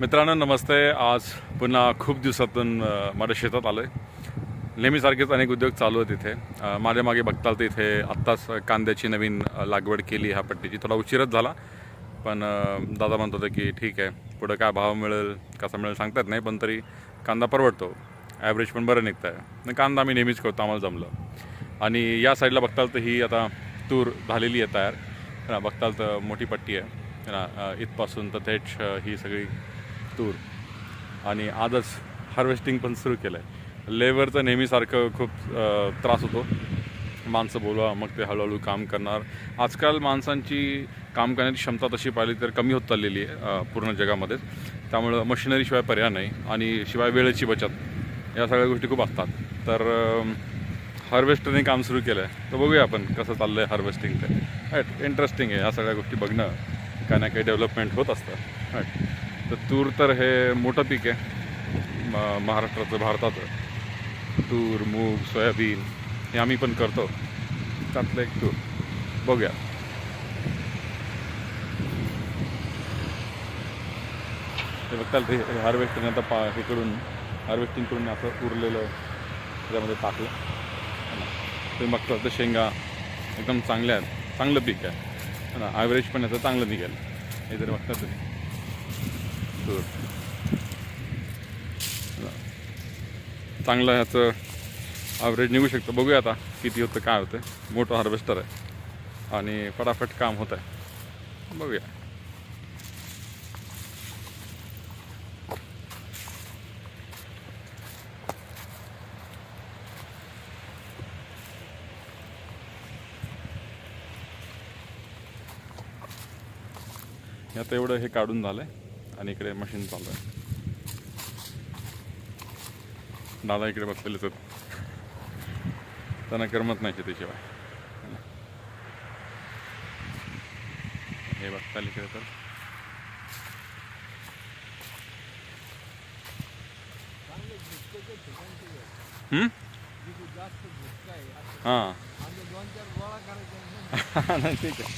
मित्रांनो नमस्ते. आज पुन्हा खूप दिवसातून माझ्या शेतात आलो आहे नेहमीसारखेच अनेक उद्योग चालू आहेत इथे. माझ्या मागे बघताल तर इथे आत्ताच कांद्याची नवीन लागवड केली ह्या पट्टीची. थोडा उशीरच झाला पण दादा म्हणत होते की ठीक आहे पुढं काय भाव मिळेल कसा मिळेल सांगता येत नाही पण तरी कांदा परवडतो. ॲव्हरेज पण बरं निघतं आहे कांदा आम्ही नेहमीच करतो आम्हाला जमलं. आणि या साईडला बघताल तर ही आता तूर झालेली आहे तयार. बघताल तर मोठी पट्टी आहे. ना इथपासून तर थेट ही सगळी तूर आणि आजच हार्वेस्टिंग पण सुरू केलं आहे लेबरचं नेहमीसारखं खूप त्रास होतो. माणसं बोलवा मग ते हळूहळू काम करणार. आजकाल माणसांची काम करण्याची क्षमता तशी पाहिली तर कमी होत चाललेली आहे पूर्ण जगामध्ये त्यामुळं मशिनरीशिवाय पर्याय नाही आणि शिवाय वेळेची बचत. या सगळ्या गोष्टी खूप असतात. तर हार्वेस्टरने काम सुरू केलं आहे तर बघूया आपण कसं चाललं आहे हार्वेस्टिंग ते. राईट इंटरेस्टिंग आहे. या सगळ्या गोष्टी बघणं. काही ना काही डेव्हलपमेंट होत असतं. राईट तर तूर तर हे मोठं पीक आहे. म- महाराष्ट्राचं भारताचं. तूर मूग सोयाबीन हे आम्ही पण करतो. त्यातलं एक तूर. बघूया. ते बघताल ते हार्वेस्टिंग आता पा हे करून हार्वेस्टिंग करून असं उरलेलं त्याच्यामध्ये टाकलं. ते बघता तर शेंगा एकदम चांगल्या आहेत. चांगलं पीक आहे. ना ॲव्हरेज पण याचं चांगलं निघेल. हे जर बघता तुम्ही चांगलं ह्याचं ॲव्हरेज निघू शकतं. बघूया आता किती होतं काय होतं मोठं हार्वेस्टर आहे. आणि फटाफट काम होत आहे बघूया आता एवढं हे काढून झालं आहे आणि इकडे मशीन चालू आहे. दादा इकडे बसलेलेच आहेत. त्यांना करमत नाही शेतीशिवाय हे बघताल इकडे तर. हां. नाही ठीक आहे.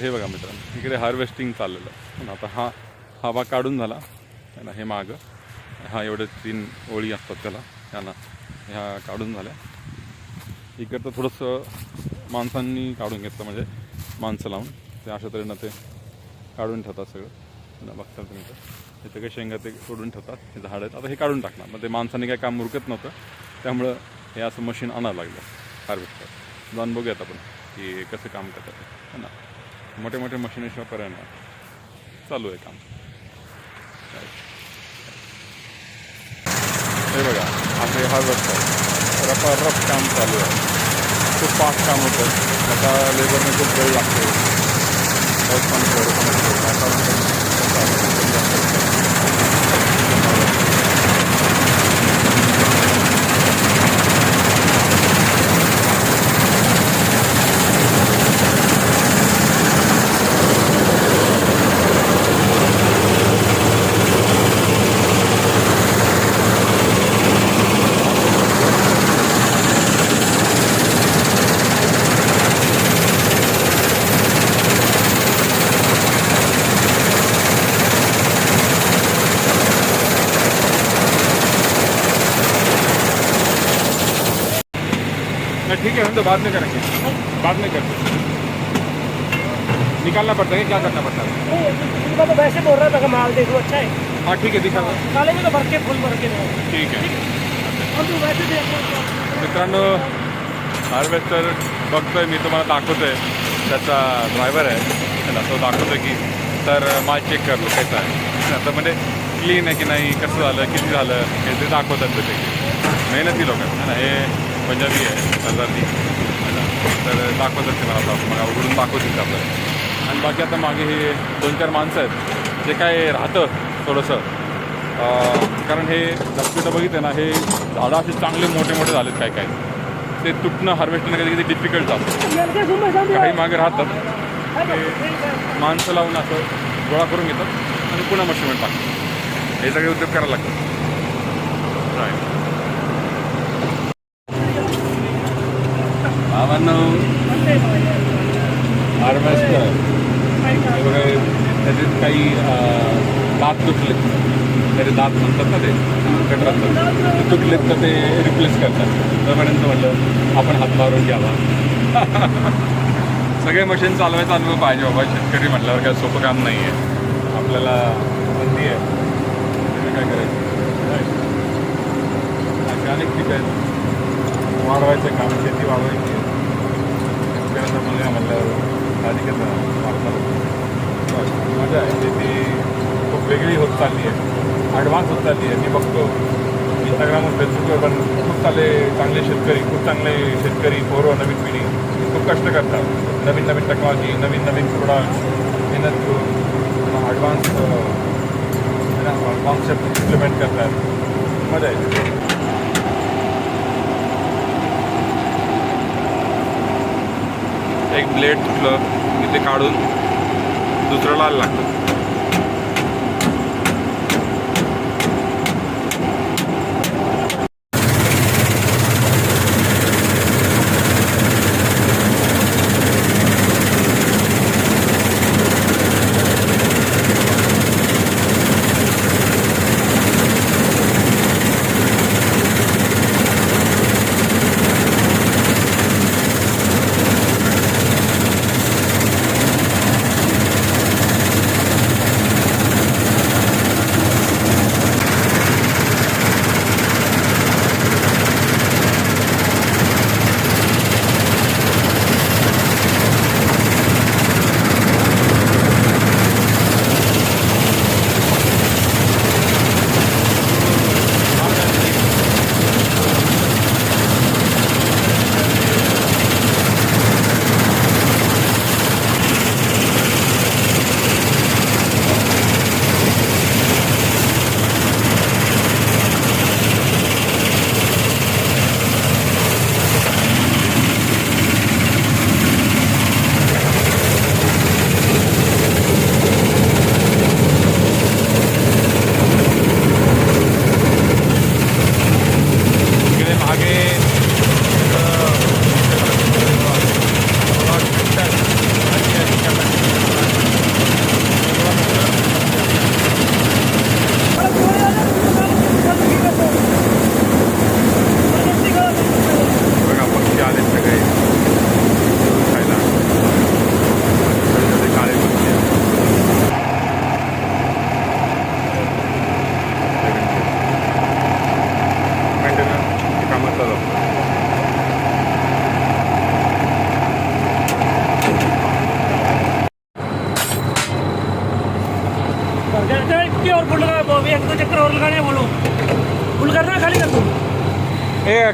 हे बघा मित्रांनो इकडे हार्वेस्टिंग चाललेलं आहे. पण आता हा हा भाग काढून झाला. त्याला हे मागं. हा एवढे तीन ओळी असतात त्याला. ह्याला ह्या काढून झाल्या. इकडचं थोडंसं माणसांनी काढून घेतलं म्हणजे माणसं लावून. ते अशा तऱ्हेनं ते काढून ठेवतात सगळं. है बघता तुम्ही तर इथे काही शेंगा ते सोडून ठेवतात. हे झाड आहेत. आता हे काढून टाकणार. मग ते माणसाने काय काम उरकत नव्हतं. त्यामुळं हे असं मशीन आणावं लागलं. हार्वेस्टर. जाऊन बघूयात आपण की कसं काम करतात है ना? मोठे मोठे मशीनशिवाय पर्याय नाही चालू आहे काम. हे बघा आपले हार्वेस्टर रफा रफ काम चालू आहे. खूप फास्ट काम होतं. आता लेबरने खूप वेळ लागतो. पाऊस पाणी थोडं पण असतं. वातावरण पण तसं असतं. खूप जास्त असतं. नहीं, ठीक है हम तो बाद में करेंगे। बाद में करते निकालना पड़ता है क्या करना पड़ता है? तो वैसे बोल रहा था कि माल देखो अच्छा है। हाँ ठीक है दिखा दो काले में तो भर के फुल भर के ठीक है। हैं? मित्रांनो हार्वेस्टर बघतोय मी तुम्हाला दाखवतोय. त्याचा ड्रायव्हर आहे. त्याला तो दाखवतोय की तर माल चेक कर लो कैसा आहे? तर म्हणजे क्लीन आहे की नाही कसं झालं किती झालं हे ते दाखवतात ते मेहनती लोक. है हे पंजाबी आहे सरदारनी तर दाखवतात ते मला आता मग उघडून दाखवतील ते आपल्याला. आणि बाकी आता मागे हे दोन चार माणसं आहेत जे काय राहतं थोडंसं. कारण हे धबधबे बघितले ना हे झाडं असे चांगले मोठे मोठे झालेत काय काय. ते तुटणं हार्वेस्टिंग कधी कधी डिफिकल्ट जातं. काही मागे राहतात. ते माणसं लावून असं गोळा करून घेतात आणि पुन्हा मशीनवर टाकतात. हे सगळे उद्योग करायला लागतात. राईट बाबांनो हार्वेस्टर हे त्याच्यात काही दात तुटले त्याचे दात म्हणतात ना ते कटरात ते तुटलेत तर ते रिप्लेस करतात. तोपर्यंत म्हटलं आपण हात मारून घ्यावा. सगळे मशीन चालवायचा अनुभव पाहिजे बाबा. शेतकरी म्हटल्यावर काय सोपं काम नाही आहे आपल्याला संधी आहे. काय करायचं? अनेक पिकं आहे वाढवायचं काम शेती वाढवायची आहे. शेतकऱ्यांना मुलगा म्हणल्यावर अधिकच वाढतात मजा आहे शेती खूप वेगळी होत चालली आहे. ॲडव्हान्स होत चालली आहे मी बघतो. इंस्टाग्रामवर फेसबुकवर पण खूप चांगले चांगले शेतकरी खूप चांगले शेतकरी पोरं नवीन पिढी. खूप कष्ट करतात. नवीन नवीन टेक्नॉलॉजी नवीन नवीन प्रोडक्ट मेहनत करून. ॲडव्हान्स कॉन्सेप्ट इम्प्लिमेंट करतात. मजा येते. एक ब्लेड तुटलं की ते काढून दुसरं लाल लागतं.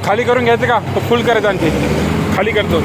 खाली करून घ्यायचं का? तो फुल करायचं आणखी खाली करतो.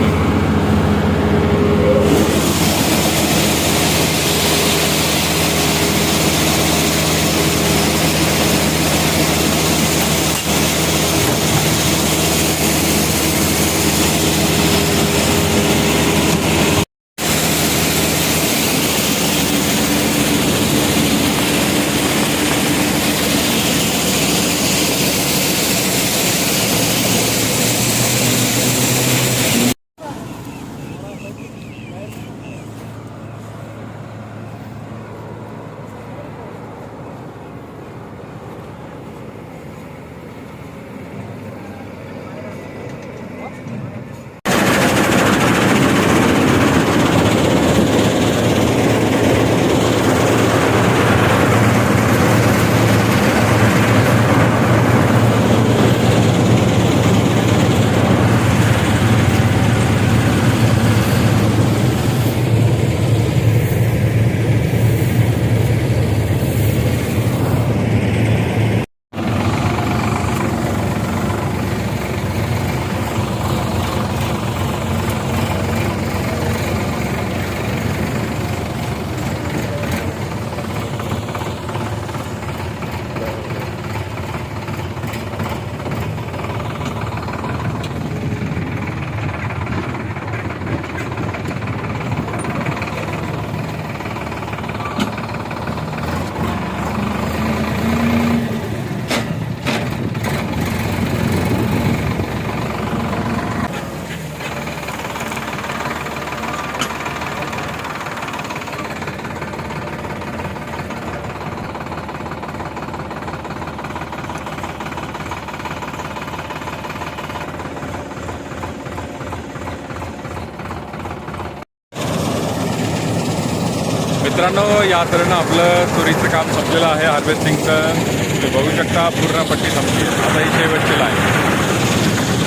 मित्रांनो या तऱ्हेनं आपलं तुरीचं काम संपलेलं आहे. हार्वेस्टिंगचं तुम्ही बघू शकता पूर्ण पट्टी संपली. आता ही शेवटची लाईन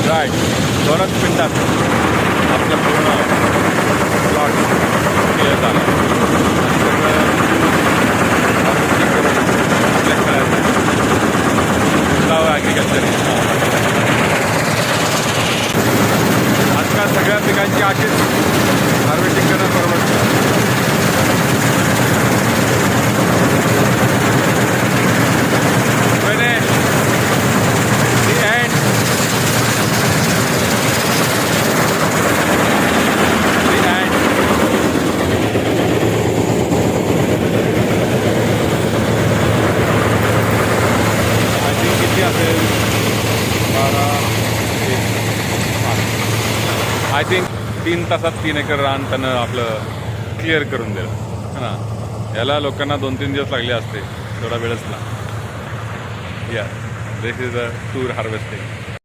राईट दोनच मिनटात आपलं पूर्ण प्लॉट क्लिअर झालं. ॲग्रिकल्चर आजकाल सगळ्या पिकांची आशीष हार्वेस्टिंग करणं आय थिंक तीन तासात तीन एकर रान त्यानं आपलं क्लिअर करून दिलं. है ना? याला लोकांना दोन तीन दिवस लागले असते थोडा वेळच ना या this is a tour harvesting